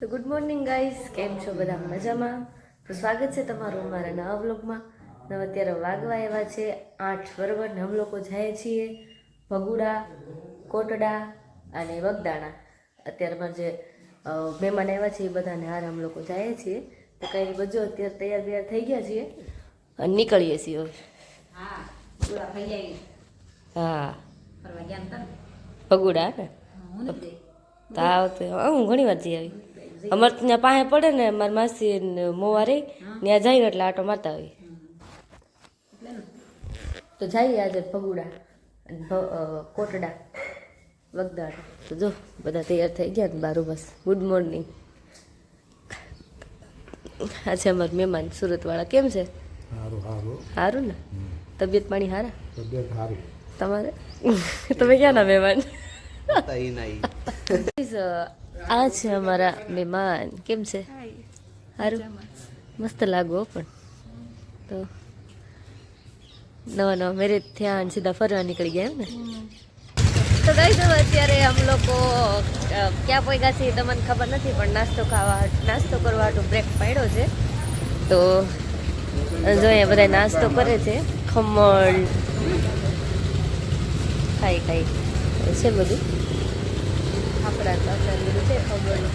તો good morning guys કેમ છો બધા? મજામાં? તો સ્વાગત છે તમારું અમારા નવા વ્લોગમાં. નવ અત્યારે વાગવા એવા છે આઠ બરોબર ને અમે લોકો જઈએ છીએ ભગુડા કોટડા અને વગદાણા. અત્યારે અમારે જે મહેમાન આવ્યા છે એ બધાને હારે અમે લોકો જઈએ છીએ. તો કંઈ બધું અત્યારે તૈયાર તૈયાર થઈ ગયા છીએ અને નીકળીએ છીએ હવે. હા ભગુડા ને હું ઘણી વાર જઈ આવી. અમારે ત્યાં પાસે પડે ને મારી માસી રહી ત્યાં જઈને એટલે આટો મારતા હોય. તો જઈએ આજે ભગુડા કોટડા વગદાડ તો જો બધા તૈયાર થઈ ગયા ને બારું બસ. ગુડ મોર્નિંગ આજે અમારા મહેમાન સુરતવાળા કેમ છે? સારું સારું સારું ને? તબિયત પાણી સારા તબિયત સારી તમારે? તમે ક્યાંના મહેમાન? આ છે અમારા મહેમાન. કેમ છે? સારું મસ્ત લાગો પણ. તો નવા નવા મેરેજ થયા અને સીધા ફરવા નીકળી ગયા એમ ને? તો ગઈ તો અત્યારે અમે લોકો ક્યાં પહોંચ્યા છીએ તમને ખબર નથી પણ નાસ્તો ખાવા નાસ્તો કરવા હાટુ બ્રેક પાડ્યો છે. તો જો અહીંયા બધા નાસ્તો કરે છે. ખમણ ખાઈ ખાઈ. છે બધું? છે.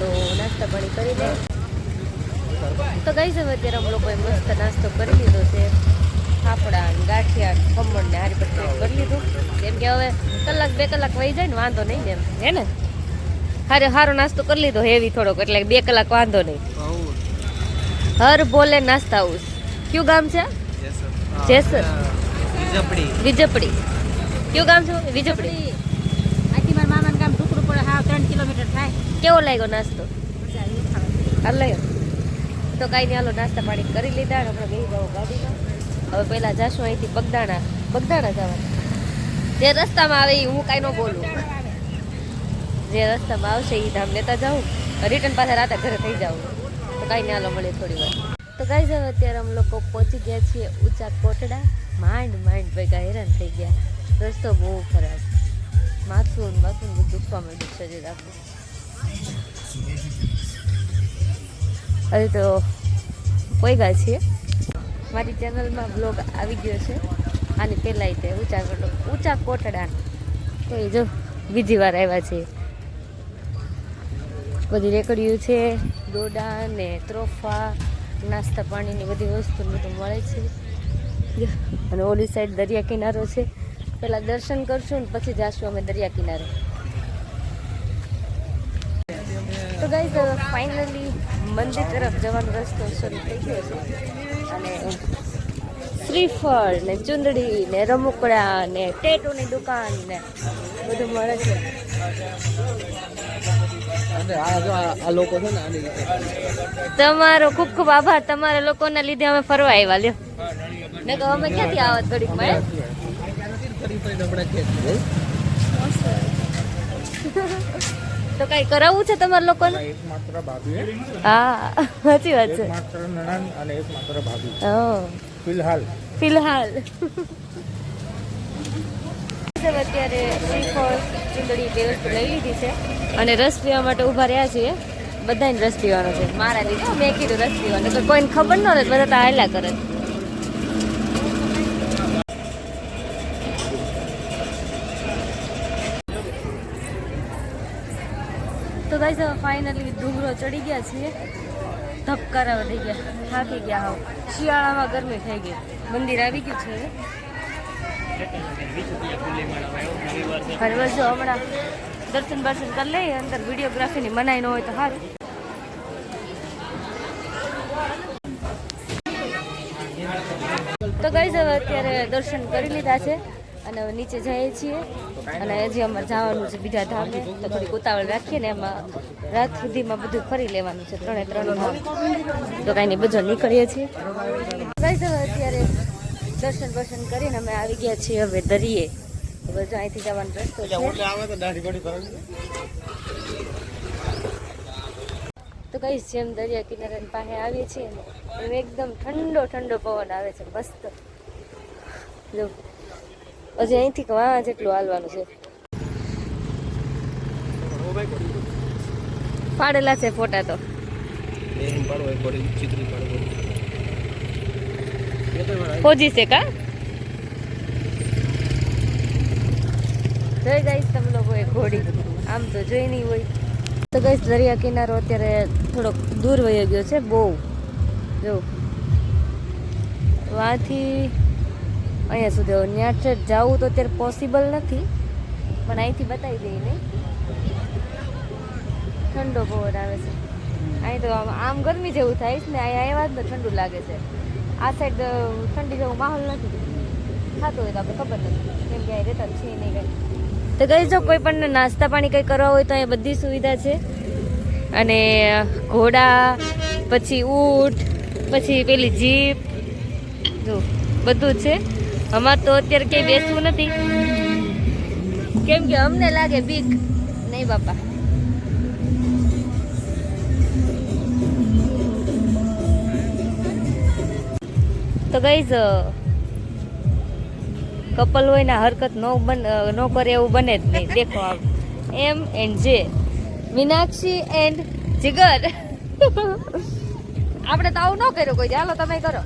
તો નાસ્તા પાણી કરી દે. તો ગઈ હવે અત્યારે અમે લોકોએ મસ્ત નાસ્તો કરી લીધો છે. ફાફડા ગાંઠિયા ખમણ ને હારી પર કરી લીધું. કેમ કે હવે કલાક બે કલાક વહી જાય ને વાંધો નહીં એમ. હે ને? હારે સારો નાસ્તો કરી લીધો હેવી થોડોક એટલે બે કલાક વાંધો નહીં. હર બોલે નાસ્તા હાઉસ કયું ગામ છે? જેસર. વિજપડી. વિજપડી. કયું ગામ છે? વિજપડી આથી મારા મામાનું ગામ ટુકડું પડે હા ત્રણ કિલોમીટર થાય કેવો લાગ્યો નાસ્તો? લઈ તો કાંઈ નહીં હાલો નાસ્તા પાણી કરી લીધા ને હમણાં બેસી જાઓ ગાડીમાં. હવે પહેલાં જાશું અહીંથી બગદાણા બગદાણા જવાનું. જે રસ્તામાં આવે એ હું કાંઈ ન બોલું. જે રસ્તામાં આવશે એ ધામ લેતા જાઉં રિટર્ન પાછા રાતે ઘરે થઈ જાઉં. તો કાંઈ નહીં હાલો મળે થોડી વાર. તો કાંઈ હવે અત્યારે અમે લોકો પહોંચી ગયા છીએ ઊંચા કોટડા. માંડ માંડ ભેગા હેરાન થઈ ગયા. રસ્તો બહુ ખરાબ. માથું માથું બધું દુખવા માંડ્યું શરીર આખું હવે તો કોઈ ગયા છીએ મારી ચેનલમાં બ્લોગ આવી ગયો છે. આની પહેલાંય તે ઊંચા ઊંચા કોટડા. તો એ જો બીજી વાર આવ્યા છે. બધી રેકડ્યું છે, દોડા ને ત્રોફા, નાસ્તા પાણીની બધી વસ્તુ બધું મળે છે. અને ઓલી સાઈડ દરિયા કિનારો છે. પહેલાં દર્શન કરશું ને પછી જાશું અમે દરિયા કિનારે. તો ગાઈઝ ફાઇનલી મંદિર તરફ જવાનો રસ્તો શરૂ થઈ ગયો છે. અને શ્રીફળ ને ચુંદડી ને રમકડા ને ટેટુની દુકાન ને બધું મળે છે. તમારો ખૂબ ખૂબ આભાર. તમારા લોકોના લીધે અમે ફરવા આવ્યા લ્યો. ને તો અમે ક્યાંથી આવત ઘડીક મળે તો કઈ કરાવવું છે તમારા લોકોને? એક માત્ર ભાભી હા. સાચી વાત છે. માત્ર નણંદ અને એક માત્ર ભાભી. હા ફિલહાલ. ફિલહાલ. અત્યારે શ્રીફળ ચૂંદડી બે વસ્તુ લઈ લીધી છે અને રસ પીવા માટે ઊભા રહ્યા છીએ. બધાને રસ પીવાનો છે. મારા લીધો મેં કીધું રસ પીવાનું. કોઈને ખબર ન રહે બધા તો આયલા કરે. તો ગાઈસ હવે ફાઇનલી ડુંગરો ચડી ગયા છીએ. ધબકારા વધી ગયા. થાકી ગયા હાવ. શિયાળામાં ગરમી થઈ ગઈ. મંદિર આવી ગયું છે. હરવર જો હમણાં દર્શન બર્શન કરી લઈએ, અંદર વિડીયોગ્રાફીની મનાઈ ન હોય તો સારું તો ગઈ હવે અત્યારે દર્શન કરી લીધા છે અને હવે નીચે જઈએ છીએ. અને હજી અમારે જવાનું છે બીજા ધામે, તો થોડીક ઉતાવળ રાખીએ ને એમાં રાત સુધીમાં બધું ફરી લેવાનું છે, ત્રણે ત્રણ ધામ. તો કાંઈ નહીં, બધો નીકળીએ છીએ. અત્યારે દર્શન દર્શન કરીને અમે આવી ગયા છીએ હવે દરિયે. બધું અહીંથી જવાનો રસ્તો તો કઈ જેમ દરિયા કિનારા પાસે આવીએ છીએ એકદમ ઠંડો ઠંડો પવન આવે છે, મસ્ત. જો હજી અહીંથી વાં જેટલું હાલવાનું છે. પાડેલા છે ફોટા તો. ફોજી છે કા? જોઈ જઈશ તમે લોકો ઘોડી. આમ તો જોઈ નહીં હોય. તો ગઈશ દરિયા કિનારો અત્યારે થોડોક દૂર વયો ગયો છે, બહુ. જો. વાંથી અહીંયા સુધી ત્યાં છે, જવું તો અત્યારે પોસિબલ નથી, પણ અહીંથી બતાવી દઈએ નહીં. ઠંડો પવન આવે છે. અહીં તો આમ ગરમી જેવું થાય છે ને, અહીંયા આવ્યા જ ને ઠંડુ લાગે છે. આ સાઈડ ઠંડી જેવો માહોલ નથી. થતો હોય તો આપણે ખબર નથી. કેમ કે અહીં રહેતા છે નહીં કંઈ. તો ગઈ જો કોઈ પણ નાસ્તા પાણી કંઈ કરવા હોય તો અહીંયા બધી સુવિધા છે. અને ઘોડા, પછી ઊંટ, પછી પેલી જીપ, જો, બધું છે. અમારે તો અત્યારે કઈ બેસવું નથી. કેમ કે અમને લાગે બીક. નહીં બાપા. તો ગઈ કપલ હોય ને હરકત ન બન ન કરે એવું બને જ નહીં. દેખો આમ. એમ એન્ડ જે મીનાક્ષી એન્ડ જીગર. આપણે તો આવું ન કર્યું કોઈ ચાલો તમે કરો.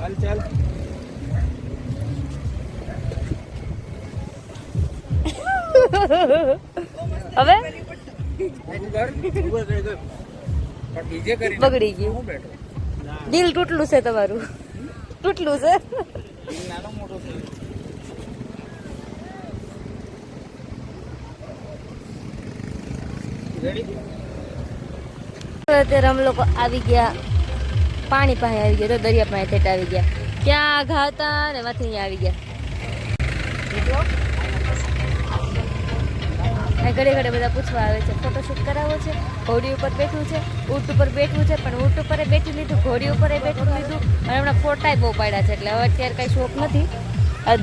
ચાલ ચાલ. હવે. બગડી ગયું. દિલ તૂટલું છે તમારું. તૂટલું છે? અત્યારે અમે લોકો આવી ગયા. પાણી પાસે આવી ગયા તો દરિયા પાસે ઠેઠ આવી ગયા. ક્યાં ઘા હતા ને માંથી આવી ગયા. ઘડે ઘડે બધા પૂછવા આવે છે ફોટોશૂટ કરાવવો છે, ઘોડી ઉપર બેઠું છે, ઊંટ ઉપર બેઠું છે, પણ ઊંટ ઉપર બેઠી લીધું, ઘોડી ઉપર બેઠું લીધું, અને હમણાં ફોટા બહુ પાડ્યા છે, એટલે હવે અત્યારે કાંઈ શોખ નથી.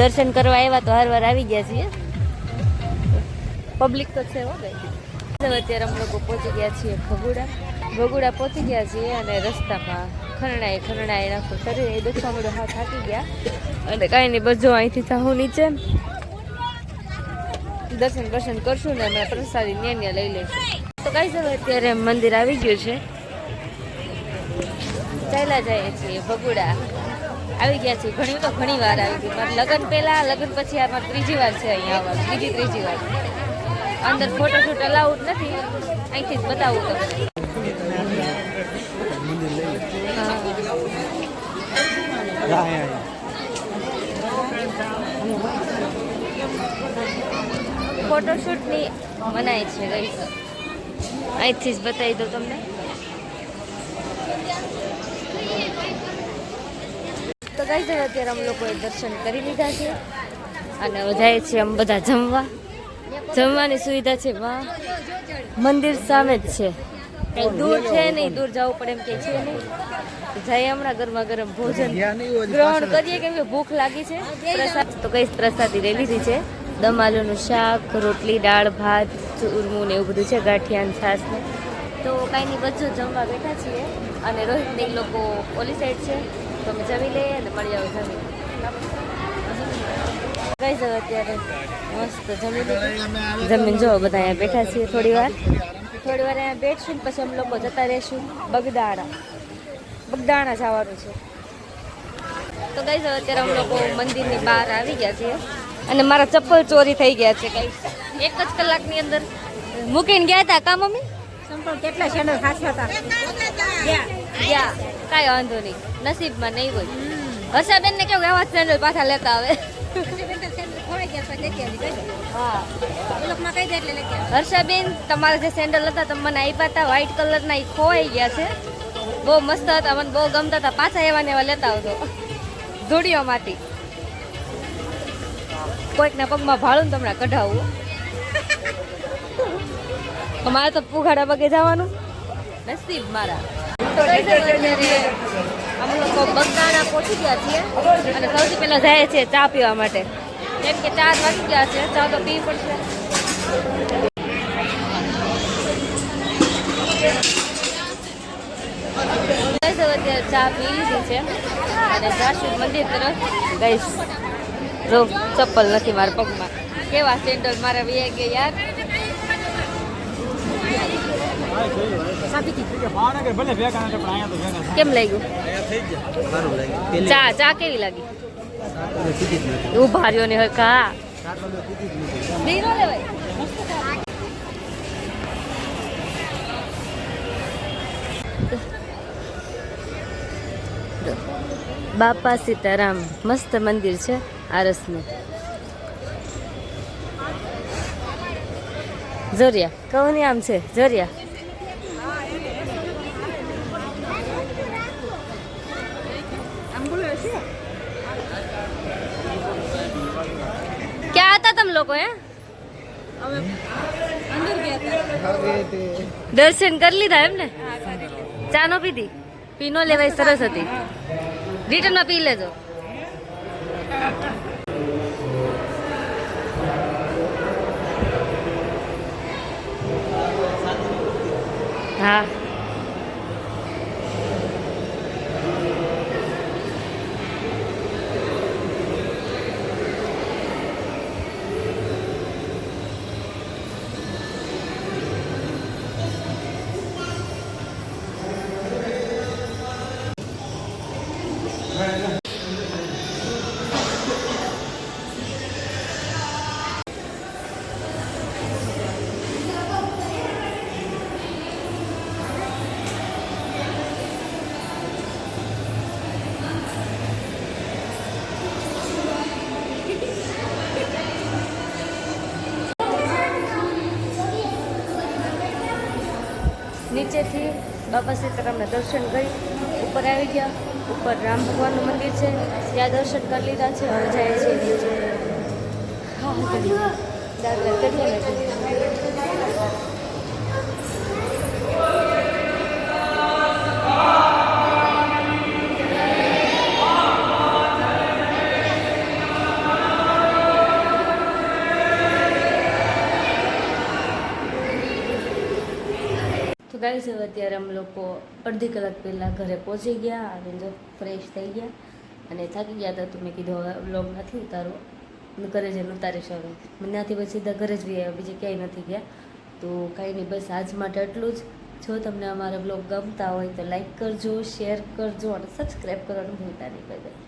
દર્શન કરવા આવ્યા તો હર વાર આવી ગયા છીએ. પબ્લિક તો છે હો ભાઈ. અત્યારે અમે લોકો પહોંચી ગયા છીએ ભગુડા. ભગુડા પહોંચી ગયા છીએ અને રસ્તામાં ખરણાએ ખરણાએ નાખું શરીર એ દુખવા મળ્યું હાથ થાકી ગયા. અને કાંઈ નહીં, બધું અહીંથી જાઉં નીચે. દર્શન દર્શન કરશું ને અમે પ્રસાદી ન્યા લઈ લઈશું. તો કઈ હવે અત્યારે મંદિર આવી ગયું છે. ચાલ્યા જઈએ છીએ ભગુડા. આવી ગયા છીએ ઘણી તો ઘણી વાર આવી ગઈ. મારે લગ્ન પહેલા, લગ્ન પછી આ મારી ત્રીજી વાર છે અહીંયા આવવાનું. બીજી ત્રીજી વાર. અંદર ફોટો શૂટ અલાઉડ નથી. અહીંથી જ બતાવું તમને. જા, અહીંયા, ફોટોશૂટની મનાય છે ગઈ અહીંથી જ બતાવી દઉં તમને. તો કઈ છે અત્યારે અમે લોકોએ દર્શન કરી લીધા છે. અને જાય છે અમે બધા જમવા. જમવાની સુવિધા છે વાહ. મંદિર સામે જ છે. કઈ દૂર છે નહીં દૂર જવું પડે એમ કે છે નહીં. જય હમણાં ગરમા ગરમ ભોજન ગ્રહણ કરીએ કેમ કે ભૂખ લાગી છે. પ્રસાદ તો કઈ પ્રસાદી લઈ લીધી છે. દમાલુનું શાક રોટલી દાળ ભાત ચૂરમું ને એવું બધું છે ગાંઠિયાન છાસ ને. તો કાંઈ નહીં બચ્ચો જમવા બેઠા છીએ. અને રોહિત ને લોકો ઓલી સાઈડ છે. તો અમે જમી લઈએ અને મળી આવો જમી કઈ જવું અત્યારે. મસ્ત જમી જમીન જો બધા અહીંયા બેઠા છીએ થોડી વાર. થોડી વાર અહીંયા બેઠશું ને પછી અમે લોકો જતા રહીશું. બગદાણા. બગદાણા જવાનું છે. તો ગઈ અત્યારે અમે લોકો મંદિરની બહાર આવી ગયા છીએ. અને મારા ચપ્પલ ચોરી થઈ ગયા છે કઈ એક જ કલાકની અંદર. મૂકીને ગયા હતા કા મમ્મી? સંપર્ક કેટલા ચેનલ ખાસા હતા? ગયા. કાંઈ વાંધો નહીં. નસીબમાં નહીં હોય. હર્ષાબેન ને કેવું એવા સેન્ડલ પાછા લેતા આવે. હર્ષાબેન તમારા જે સેન્ડલ હતા તમે મને આપ્યા હતા વ્હાઈટ કલરના એ ખોવાઈ ગયા છે. બહુ મસ્ત હતા મને બહુ ગમતા હતા. પાછા એવા ને એવા લેતા આવતો ધૂળીઓમાંથી. કોઈકના પગમાં ભાડું ને તમને કઢાવવું અમારે તો પુઘાડા પગે જવાનું. નસીબ મારા. અમે લોકો બગદાણા પહોંચી ગયા છીએ અને સૌથી પહેલાં જાય છે ચા પીવા માટે. કેમ કે ચાર વાગી ગયા છે ચા તો પીવી પડશે ગઈસ હવે અત્યારે ચા પી લીધી છે. અને જાશું મંદિર તરફ. ગઈશ જો ચપ્પલ નથી મારા પગમાં. કેવા સેન્ડલ મારા વે ગયા યાર? કેમ લાગ્યું? સારું લાગે પેલી ચા ચા કેવી લાગી? એવું ભાર્યો ને હકા બાપા સીતારામ મસ્ત મંદિર છે આરસનું. જોરિયા કહું આમ છે? જોરિયા ક્યાં હતા તમે લોકો હે? દર્શન કરી લીધા એમ ને ચા નો પીધી? પીનો લેવાય સરસ હતી. રિટર્નમાં પી લેજો. હા. બાપા સીતારામના દર્શન કરી ઉપર આવી ગયા. ઉપર રામ ભગવાનનું મંદિર છે. ત્યાં દર્શન કરી લીધા છે. હવે જાય છે નીચે. દાદા કરીએ તો ગાઈસ હવે અત્યારે અમે લોકો અડધી કલાક પહેલાં ઘરે પહોંચી ગયા અને જો ફ્રેશ થઈ ગયા. અને થાકી ગયા હતા, તો મેં કીધું, હવે વ્લોગ નથી ઉતારો ઘરે જઈને ઉતારીશ હવે ત્યાંથી પછી સીધા ઘરે જ ગયા બીજે ક્યાંય નથી ગયા. તો કાંઈ નહીં, બસ આજ માટે એટલું જ. જો તમને અમારા બ્લોગ ગમતા હોય તો લાઈક કરજો શેર કરજો અને સબસ્ક્રાઈબ કરવાનું ભૂલતા નહીં કોઈ